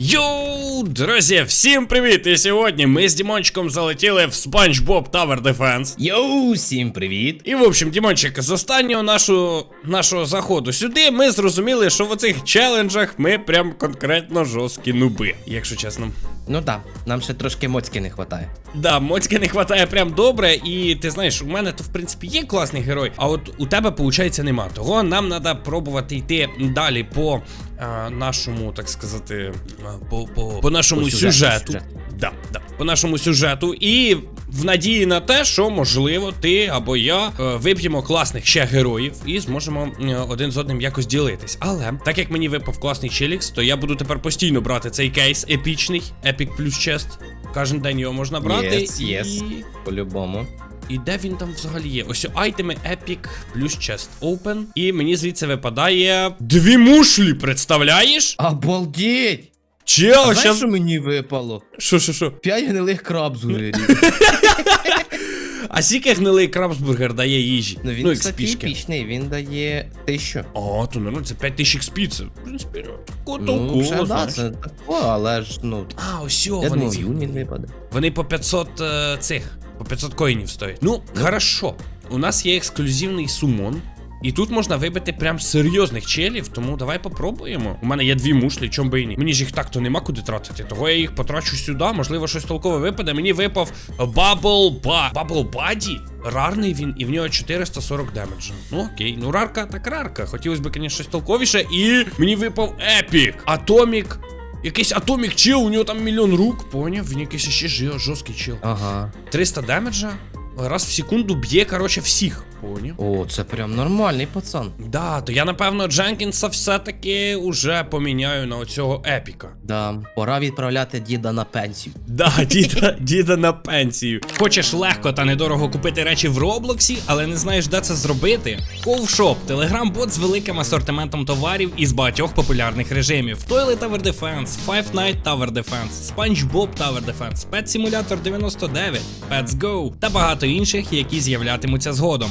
Йоу, друзі, всім привіт! І сьогодні ми з Дімончиком залетіли в SpongeBob Tower Defense. Йоу, всім привіт! І в общем, Дімончик, з останнього нашого, нашого заходу сюди ми зрозуміли, що в оцих челенджах ми прям конкретно жорсткі нуби, якщо чесно. Ну так, нам ще трошки моцьки не вистачає. Да, моцьки не вистачає прям добре, і ти знаєш, у мене то в принципі є класний герой, а от у тебе, виходить, нема. Того нам треба пробувати йти далі по нашому, так сказати, по, по, по нашому По сюжету, сюжету. сюжет. Да, да, по нашому сюжету. І в надії на те, що можливо ти або я е, вип'ємо класних ще героїв і зможемо е, один з одним якось ділитись. Але так як мені випав класний челікс, то я буду тепер постійно брати цей кейс епічний, епік плюс чест. Кожен день його можна брати. Yes, і... По-любому. І де він там взагалі є? Ось айтеми Epic плюс Chest Open. І мені звідси випадає дві мушлі, представляєш? Обалдеть! Чел, Знаєш, щас... що мені випало? Що, що, що? П'ять гнилих крабзурів. А скільки гнилий крабсбургер дає їжі? Ну він, ну, кстати, епічний, він дає тисячу. О, то нормально, це 5000 XP, це, в принципі, Ну, котовку, вже, да, це тако, але ж, ну, А, ось вони, думав, ці- він випаде. вони по 500 е, цих, по 500 коїнів стоять. Ну, хорошо. У нас є ексклюзивний сумон. І тут можна вибити прям серйозних челів, тому давай попробуємо. У мене є дві мушлі, чом би і ні. Мені ж їх так-то нема куди тратити. Того я їх потрачу сюди, можливо, щось толкове випаде. Мені випав Bubble Ba- Bubble Buddy. Рарний він, і в нього 440 демеджа. Ну окей, ну рарка так рарка. Хотілося б, звісно, щось толковіше. І мені випав Епік. Атомік. Якийсь атомік чил, у нього там мільйон рук, поняв? Він якийсь ще жорсткий чил. Ага. 300 демеджа. Раз в секунду б'є, короче, всіх. Поняв? О, це прям нормальний пацан. Да, то я напевно Дженкінса все-таки уже поміняю на оцього епіка. Да, пора відправляти діда на пенсію. Да, діда, діда на пенсію. Хочеш легко та недорого купити речі в Роблоксі, але не знаєш, де це зробити? Ковшоп телеграм-бот з великим асортиментом товарів із багатьох популярних режимів: Toilet Tower Defense, Five Night Tower Defense, SpongeBob Tower Defense, Pet Simulator 99, Pets Go та багато інших, які з'являтимуться згодом.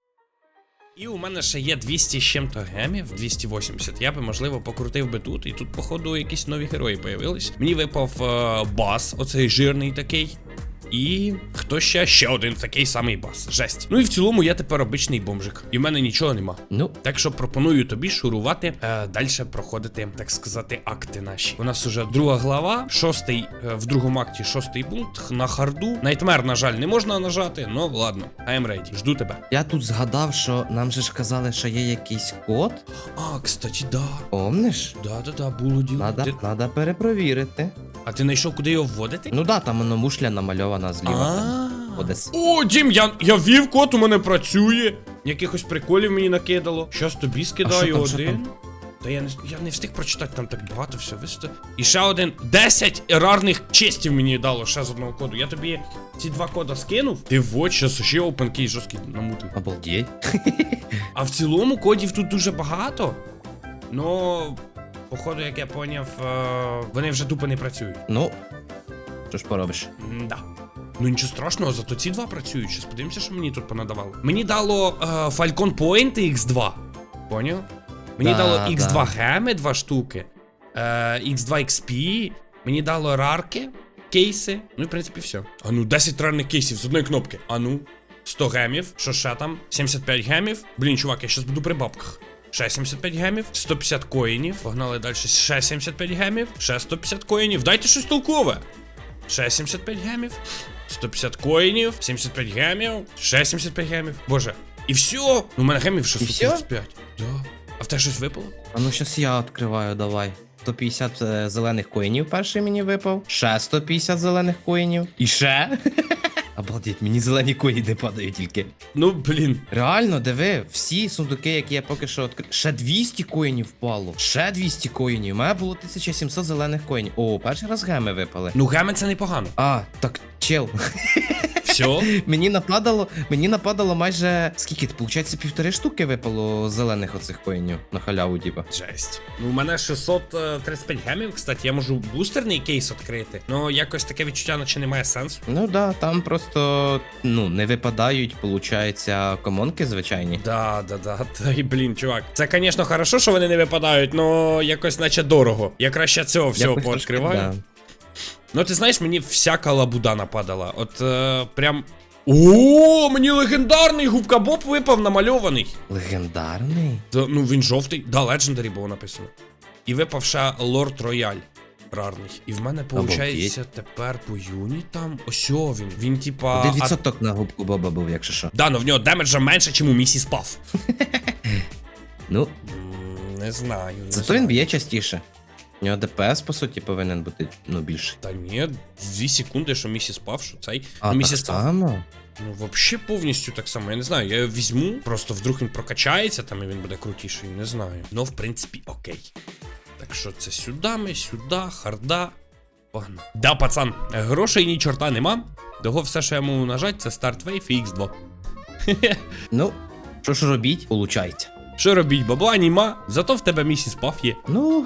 І у мене ще є 200 з чим-то гемів, 280. Я би, можливо, покрутив би тут, і тут, походу, якісь нові герої появились. Мені випав е, бас, оцей жирний такий. І хто ще? Ще один такий самий бас. Жесть. Ну і в цілому я тепер обичний бомжик. І в мене нічого нема. Ну, Так що пропоную тобі шурувати, е, далі проходити, так сказати, акти наші. У нас уже друга глава, шостий е, в другому акті, шостий пункт на харду. Найтмер, на жаль, не можна нажати, ну ладно. I'm ready. Жду тебе. я тут згадав, що нам же ж казали, що є якийсь код. А, кстати, да. Помниш? Да, да, да, було діло. Надо, Ти- надо перепровірити. А ти знайшов, куди його вводити? Ну да, там воно мушля намальована зліва. там. А. О, Дім, я, я вів код, у мене працює. Якихось приколів мені накидало. Щас тобі скидаю там, що один. там? Та я не, я не встиг прочитати, там так багато все висто. І ще один 10 ерарних честів мені дало ще з одного коду. Я тобі ці два кода скинув. Ти вот, щас ще опенкей жорсткий намутив. Обалдеть. А в цілому кодів тут дуже багато. Ну, походу, як я поняв, е, вони вже тупо не працюють. Ну, що ж поробиш? Да. Ну нічого страшного, зато ці два працюють. Щас подивимося, що мені тут понадавало. Мені дало е, Falcon Point X2. Поняв? Мені Да, дало X2 да. геми, два штуки. Е, X2 XP. Мені дало рарки, кейси. Ну і в принципі все. А ну, 10 рарних кейсів з одної кнопки. А ну, 100 гемів. Що ще там? 75 гемів. Блін, чувак, я щас буду при бабках. Ще 75 гемів, 150 коїнів. Погнали далі. Ще 75 гемів, ще 150 коїнів. Дайте щось толкове. Ще 75 гемів, 150 коїнів, 75 гемів, ще 75 гемів. Боже. І все. Ну, у мене гемів ще І всьо? 135. Да. А в тебе щось випало? А ну щас я відкриваю, давай. 150 е, зелених коїнів перший мені випав. Ще 150 зелених коїнів. І ще. Обалдеть, мені зелені коїни падають тільки. Ну, блін. Реально, диви, всі сундуки, які я поки що відкрив. Ще 200 коїнів впало. Ще 200 коїнів. У мене було 1700 зелених коїнів. О, перший раз геми випали. Ну, геми це непогано. А, так чел. Все. Мені нападало, мені нападало майже скільки, виходить, півтори штуки випало зелених оцих коїнів на халяву, типа. Жесть. Ну, у мене 635 гемів, кстати, я можу бустерний кейс відкрити. Ну, якось таке відчуття, наче немає сенсу. Ну да, там просто ну не випадають, получається, комонки звичайні. Да, да, да. Та й блін, чувак. Це, звісно, хорошо, що вони не випадають, но якось наче дорого. Я краще цього всього Якось трошки, пооткриваю. да. Ну, ти знаєш, мені всяка лабуда нападала. От е, прям. О, мені легендарний губка Боб випав намальований. Легендарний. Да, ну він жовтий. Да, Legendary було написано. І випав ще Лорд Рояль. Рарний. І в мене виходить тепер по юнітам. Ось о він. Він типа. Один а- на губку Боба був, якщо що. Да, но в нього демеджа менше, ніж у місіс Паф. Ну, Не знаю. Не зато знаю. він б'є частіше. У нього ДПС, по суті, повинен бути ну більший. Та ні, дві секунди, що місіс Паф, що цей. А, ну, так місіс Паф. само? Ну, вообще повністю так само. Я не знаю, я його візьму, просто вдруг він прокачається там і він буде крутіший, не знаю. Ну, в принципі, окей. Так що це сюди ми, сюди, харда. Погнали. Да, пацан, грошей ні чорта нема. Того все, що я можу нажати, це старт вейф і X2. Ну, що ж робіть, получається. Що робіть, бабла нема, зато в тебе місіс Паф є. Ну.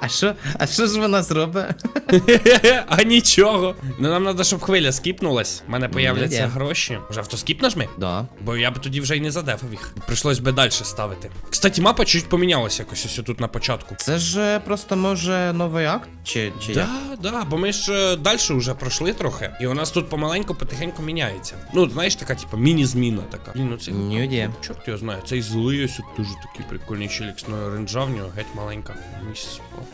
А що, а що ж вона зробить? а нічого. Ну нам треба, щоб хвиля скіпнулась. У мене появляться гроші. Може, автоскіп нажми? Да. Бо я б тоді вже й не задефав їх. Прийшлось би далі ставити. Кстати, мапа чуть помінялася якось ось тут на початку. Це ж е, просто може новий акт? Чи, чи як? Да, да, бо ми ж далі вже пройшли трохи, і у нас тут помаленьку, потихеньку міняється. Ну, знаєш, така, типу, міні-зміна така. Блін, ну це. Ні, ні. Чорт його знає, цей злий ось тут дуже такий прикольний челік з ренджа нього геть маленька. Місяць спав.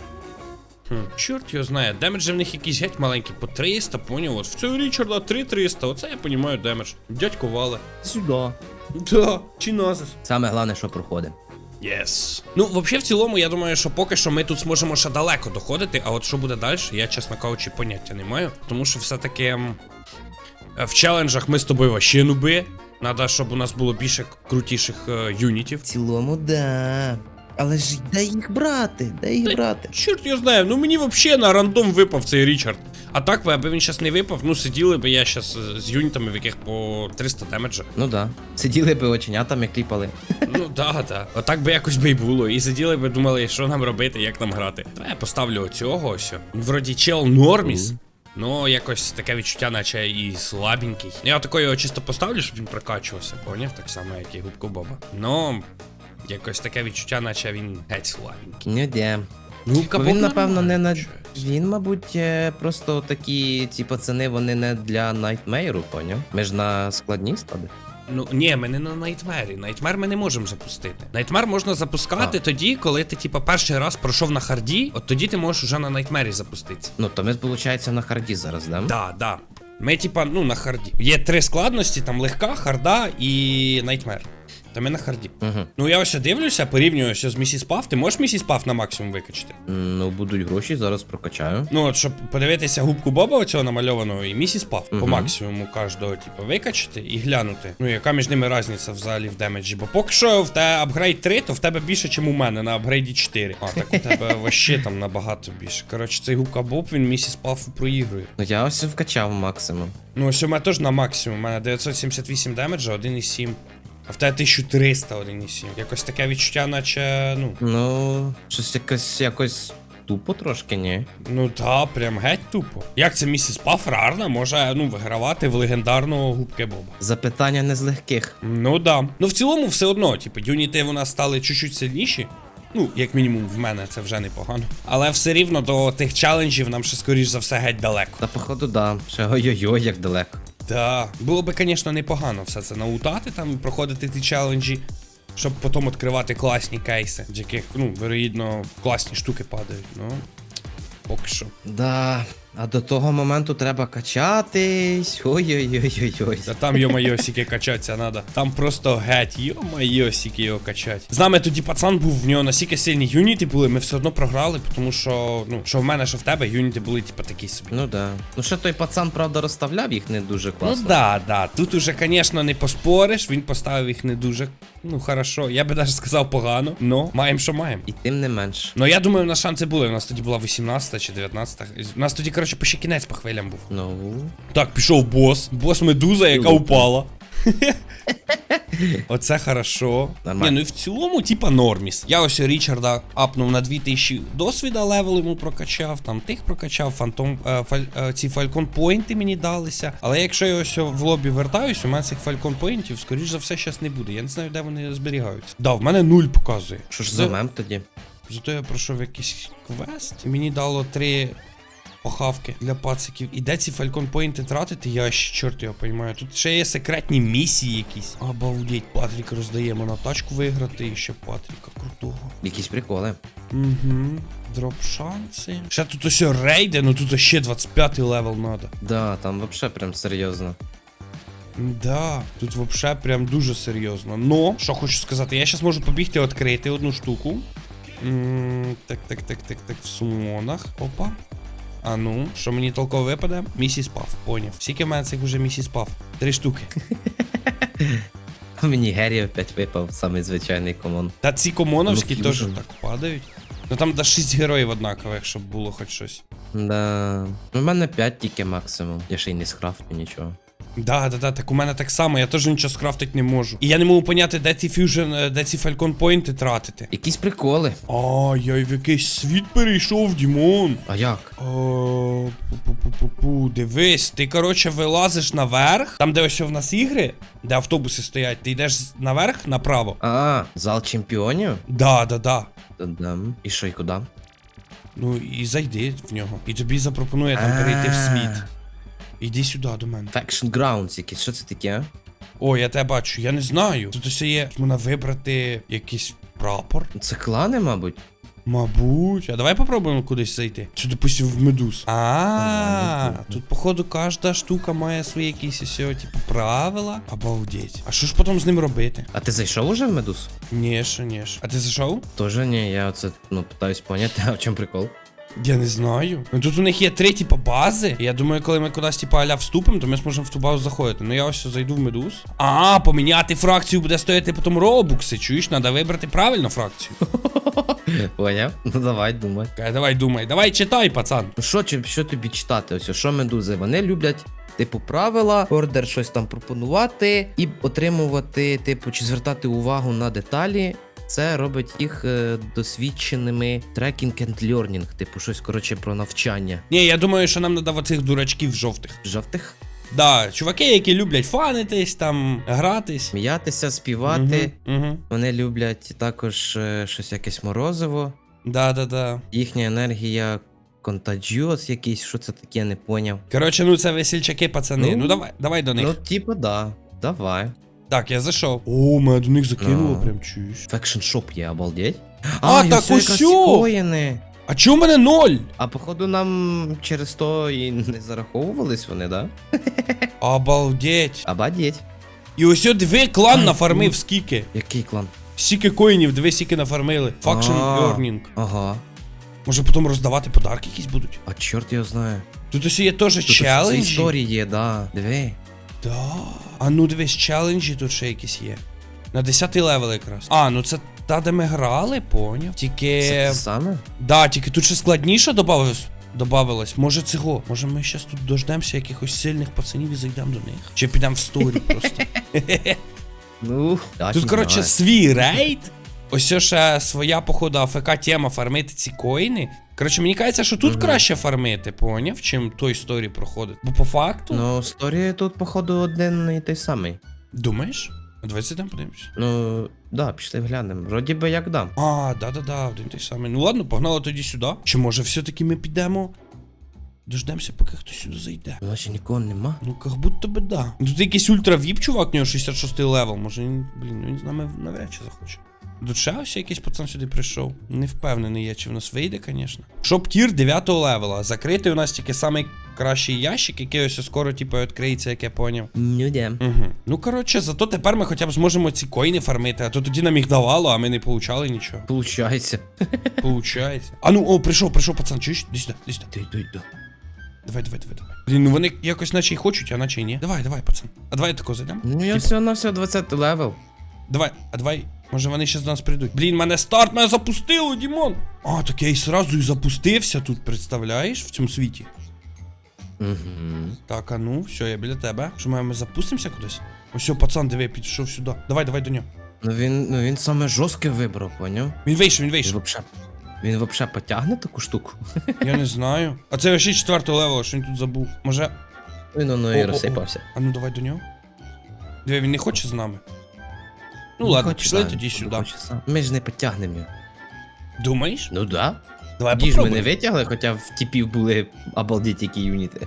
Хм, чорт його знає, демеджі в них якісь геть маленькі, по 300, поняв? От в цього Річарда 3300, оце я понімаю демедж. Дядько вале. Сюди. Да, чи назис. Саме головне, що проходить. Yes. Ну, взагалі, в цілому, я думаю, що поки що ми тут зможемо ще далеко доходити, а от що буде далі, я, чесно кажучи, поняття не маю. Тому що все-таки ем, в челенджах ми з тобою вообще нуби. Надо, щоб у нас було більше крутіших е, юнітів. В цілому, да. Але ж де їх брати? Де їх брати? Чорт я знаю, ну мені взагалі на рандом випав цей Річард. А так би, аби він зараз не випав, ну сиділи би я зараз з юнітами, в яких по 300 демеджа. Ну да. Сиділи би оченятами кліпали. Ну да, да. Отак би якось би й було. І сиділи би думали, що нам робити, як нам грати. Та я поставлю оцього ось. Він Вроді чел норміс. Ну, якось таке відчуття, наче і слабенький. Я такого його чисто поставлю, щоб він прокачувався, поняв? Так само, як і губку Боба. Ну, якось таке відчуття, наче він геть слабенький. Ну де. Ну, Бо він, напевно, не на. Він, мабуть, е, просто такі, ці пацани, вони не для Найтмейру, поняв? Ми ж на складні склади. Ну, ні, ми не на Найтмері. Найтмер ми не можемо запустити. Найтмер можна запускати А. тоді, коли ти, типа, перший раз пройшов на харді, от тоді ти можеш уже на Найтмері запуститися. Ну, то ми, виходить, на харді зараз, да? Да, да. Ми, типа, ну, на харді. Є три складності: там легка, харда і найтмер. Та ми на харді. Угу. Ну я ось дивлюся, порівнюю що з місіс Паф. Ти можеш місіс Паф на максимум викачати? Ну, будуть гроші, зараз прокачаю. Ну, от, щоб подивитися губку Боба оцього намальованого і місіс Паф по максимуму кожного, типу, викачати і глянути. Ну, яка між ними різниця взагалі в демеджі. Бо поки що в тебе апгрейд 3, то в тебе більше, ніж у мене на апгрейді 4. А так у тебе вообще там набагато більше. Коротше, цей губка Боб, він місіс Пафу проігрує. Ну я ось вкачав максимум. Ну, ось у мене теж на максимум. У мене 978 демеджа, 1,7. А в тебе 1300 1,7. Якось таке відчуття, наче, ну. Ну, щось якось якось тупо трошки, ні. Ну та, прям геть тупо. Як це місіс Паф рарна може ну, вигравати в легендарного губки Боба? Запитання не з легких. Ну да. Ну в цілому все одно, типу, юніти нас стали чуть-чуть сильніші. Ну, як мінімум, в мене це вже непогано. Але все рівно до тих челенджів нам ще скоріш за все геть далеко. Та походу, да. Ще ой-ой-ой, як далеко. Да. Було би, звісно, непогано все це наутати, там проходити ті челенджі, щоб потім відкривати класні кейси, з яких, ну, вироїдно, класні штуки падають. Ну, поки що. Да. А до того моменту треба качатись. Ой-ой-ой-ой-ой. Та там йо-майосіки качатися треба. Там просто геть, йо-майосіки його качать. З нами тоді пацан був, в нього настільки сильні юніти були, ми все одно програли, тому що, ну, що в мене, що в тебе, юніти були, типу, такі собі. Ну да. Ну ще той пацан, правда, розставляв їх не дуже класно. Ну класно. да, да. Тут уже, звісно, не поспориш, він поставив їх не дуже. Ну, хорошо. Я би навіть сказав погано, но маємо, що маємо. І тим не менш. Ну я думаю, у нас шанси були. У нас тоді була 18 чи 19. У нас тоді, коротше, по ще кінець по хвилям був. Ну. Так, пішов бос. Бос медуза, яка Круто. упала. Оце хорошо. Нормально. Ні, ну і в цілому, типа норміс. Я ось Річарда апнув на 2000 досвіда левел йому прокачав, там тих прокачав, фантом, е, фаль, е, ці фалькон поінти мені далися. Але якщо я ось в лобі вертаюсь, у мене цих фалькон поінтів, скоріш за все, щас не буде. Я не знаю, де вони зберігаються. Да, в мене нуль показує. Що ж за мем тоді? Зато я пройшов якийсь квест. і Мені дало три похавки для пациків. І де ці фалькон поінти тратити, я ще чорт його понімаю. Тут ще є секретні місії якісь. Обалдеть, Патрік роздаємо на тачку виграти і ще Патріка крутого. Якісь приколи. Угу. Дроп шанси. Ще тут ось рейди, ну тут ще 25 левел надо. Да, там вообще прям серйозно. Да, тут вообще прям дуже серйозно. Но, що хочу сказати, я зараз можу побігти відкрити одну штуку. М, Так, так, так, так, так, в сумонах. Опа. А ну, що мені толково випаде? Місіс Пав, поняв. Скільки в мене цих вже місіс Пав? Три штуки. Мені Геррі опять випав, самий звичайний комон. Та ці комоновські Ну, теж так падають. Ну там до 6 героїв однакових, щоб було хоч щось. Да. У мене 5 тільки максимум. Я ще й не скрафтю нічого. Да, да, да, так у мене так само, я теж нічого скрафтити не можу. І я не можу поняти, де ці фьюжн, е, де ці фалькон поінти тратити. Якісь приколи. А, я й в якийсь світ перейшов, Дімон. А як? Пу-пу-пу-пу-пу. Дивись, ти, коротше, вилазиш наверх, там, де ось в нас ігри, де автобуси стоять, ти йдеш наверх направо. А, зал чемпіонів? Да, да, да. Та-дам. І що, і куди? Ну і зайди в нього. І тобі запропонує там перейти в світ. Іди сюди до мене. Faction Grounds якісь, що це таке? О, я тебе бачу, я не знаю. Тут ось є. Можна вибрати якийсь прапор. Це клани, мабуть. Мабуть. А давай попробуємо кудись зайти. Чи, допустим, в медуз. А, тут, походу, кожна штука має свої якісь ось, типу, правила. Обалдеть. А що ж потім з ним робити? А ти зайшов уже в медуз? Ні, що, ні. ж. А ти зайшов? Тоже ні, я оце, ну, питаюсь поняти, а в чому прикол? Я не знаю. Ну тут у них є три типа бази. Я думаю, коли ми кудись типа аля вступимо, то ми зможемо в ту базу заходити. Ну я ось зайду в медуз. А, поміняти фракцію буде стояти потім робукси. Чуєш, треба вибрати правильно фракцію. Поняв? Ну давай, думай. Кай, давай думай, давай читай, пацан. Ну що, що тобі читати? Ось, що медузи? Вони люблять. Типу, правила, ордер щось там пропонувати і отримувати, типу, чи звертати увагу на деталі. Це робить їх е, досвідченими трекінг and learning, типу, щось коротше про навчання. Ні, я думаю, що нам треба оцих дурачків жовтих. Жовтих Да, чуваки, які люблять фанитись, там, гратись. сміятися, співати. Угу, угу. Вони люблять також е, щось якесь морозиво. Да, да, да. Їхня енергія контаджіос якийсь, що це таке, не поняв. Коротше, ну це весільчаки, пацани. Ну, Ну, давай, давай до них. Ну, типу, да. Давай. Так, я зайшов. О, мене до них закинуло, Ну. прям чуєш. Фекшн шоп є, обалдеть. А, і так все якраз ці. А чого в мене ноль? А походу нам через то і не зараховувались вони, да? Обалдеть. Обалдеть. І ось о, диви, клан нафармив ну. скільки. Який клан? Скільки коїнів, диви, скільки нафармили. Faction А. Earning. Ага. Може потім роздавати подарки якісь будуть. А чорт його знає. Тут ось є теж Тут це челенджі. історії є, да. Диви. Да. А ну дивись, челенджі тут ще якісь є. На 10 левел якраз. А, ну це та, де ми грали, поняв. Тільки. Це те саме? Да, тільки тут ще складніше добавилось. Добавилось. Може цього. Може ми зараз тут дождемося якихось сильних пацанів і зайдемо до них. Чи підемо в сторі просто. Ну, Тут, коротше, свій рейд. Ось ще своя, походу, АФК тема фармити ці коїни. Коротше, мені кажеться, що тут Мгм. краще фармити, поняв, чим той сторі проходить. Бо по факту. Ну, історія тут, походу, один і той самий. Думаєш? Давай там подивимось. Ну, да, пішли глянемо. Вроді би як дам. А, да-да-да, один той самий. Ну ладно, погнали тоді сюди. Чи може все-таки ми підемо? Дождемося, поки хтось сюди зайде. Наче нікого нема. Ну, как будто би да. Тут якийсь ультра-віп, чувак, у нього 66 левел. Може він, блін, він з нами навряд чи захоче. Тут ще якийсь пацан сюди прийшов. Не впевнений я, чи в нас вийде, звісно. Шоп тір 9 левела. Закритий у нас тільки самий кращий ящик, який ось скоро, типу, відкриється, як я поняв. Ну, де. Угу. Ну, коротше, зато тепер ми хоча б зможемо ці коїни фармити, а то тоді нам їх давало, а ми не получали нічого. Получається. Получається. А ну, о, прийшов, прийшов, пацан, чуєш? Іди сюди, іди сюди. Давай, давай, давай, давай. Блін, ну вони якось наче й хочуть, а наче й ні. Давай, давай, пацан. А давай тако зайдемо. Ну, я Типу, все на все 20 левел. Давай, а давай. Може вони ще з нас прийдуть. Блін, мене старт мене запустило, Дімон. А, так я і сразу і запустився тут, представляєш, в цьому світі. Угу. Так, а ну, все, я біля тебе. Що ми, ми запустимося кудись? Ось пацан, диви, підійшов сюди. Давай, давай до нього. Ну він, ну він саме жорстке вибрав, поняв? Він вийшов, він Він вийшов. вообще, він вообще потягне таку штуку. Я не знаю. А це ще четвертого левела, що він тут забув. Може. Він воно О, і о, о. розсипався. А ну давай до нього. Диви, він не хоче з нами. Ну Не ладно, пішли тоді сюди. Ми ж не потягнемо його. Думаєш? Ну да. Давай Ді ж ми не попробуємо. витягли, хоча в типів були обалдеть які юніти.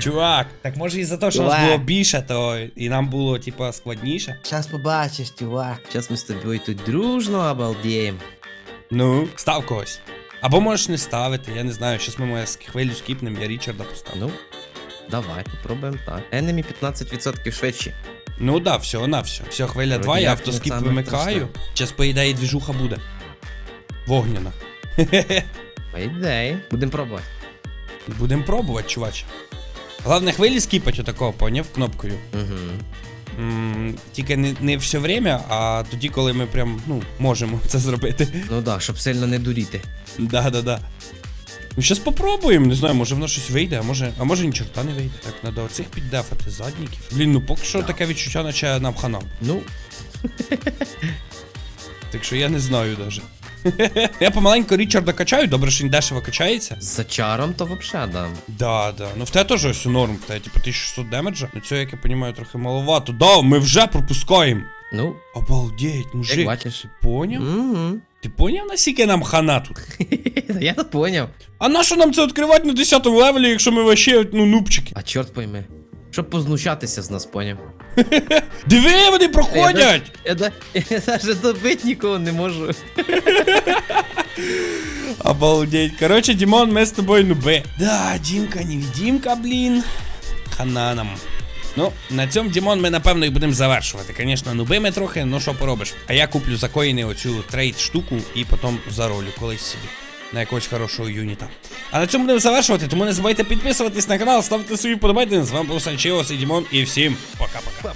Чувак, так може і за те, що нас Чувак. було більше, то і нам було, типа, складніше. Щас побачиш, чувак. Щас ми з тобою тут дружно обалдіємо. Ну, став когось. Або можеш не ставити, я не знаю, щас ми моє хвилю скіпнемо, я Річарда поставлю. Ну, давай, попробуємо так. Enemy 15% швидші. Ну да, все, на все. Все, хвиля Вроді 2, я автоскіп вимикаю. Зараз, по ідеї, двіжуха буде. Вогняна. По ідеї. Будемо пробувати. Будем пробувати, чувач. Головне хвилі скіпать отакого, поняв, кнопкою. Угу. М, Тільки не, не все время, а тоді, коли ми прям, ну, можемо це зробити. Ну так, щоб сильно не дуріти. Да, да, да. Ну, зараз попробуємо, не знаю, може воно щось вийде, а може, а може ні чорта не вийде. Так, треба оцих піддефати, задніків. Блін, ну поки що таке відчуття, наче нам хана. Ну, Так що я не знаю даже. я помаленьку Річарда качаю, добре, що він дешево качається. за чаром то вообще да. Да, да. Ну в тебе теж ось норм, в тебе типу 1600 демеджа. Ну цього, як я розумію, трохи маловато. Да, ми вже пропускаємо. Ну, Обалдеть, мужик. бачиш. Ти поняв? Угу. Ти поняв, наскільки нам хана тут? Я то поняв. А на що нам це відкривати на 10 левелі, якщо ми вообще, ну, нубчики? А чорт пойми. Щоб познущатися з нас, поняв. Диви, вони проходять! Я, да, я навіть добити нікого не можу. Обалдеть. Короче, Димон, ми з тобою нуби. Да, Дімка, невидимка, блін. Хана нам. Ну, на цьому, Дімон, ми напевно і будемо завершувати. Звісно, нуби ми трохи, ну що поробиш. А я куплю за коїни оцю трейд штуку і потім заролю колись собі. На якогось хорошого юніта. А на цьому будемо завершувати, тому не забувайте підписуватись на канал, ставити свої вподобайки. З вами був Санчеос і Дімон, і всім пока-пока.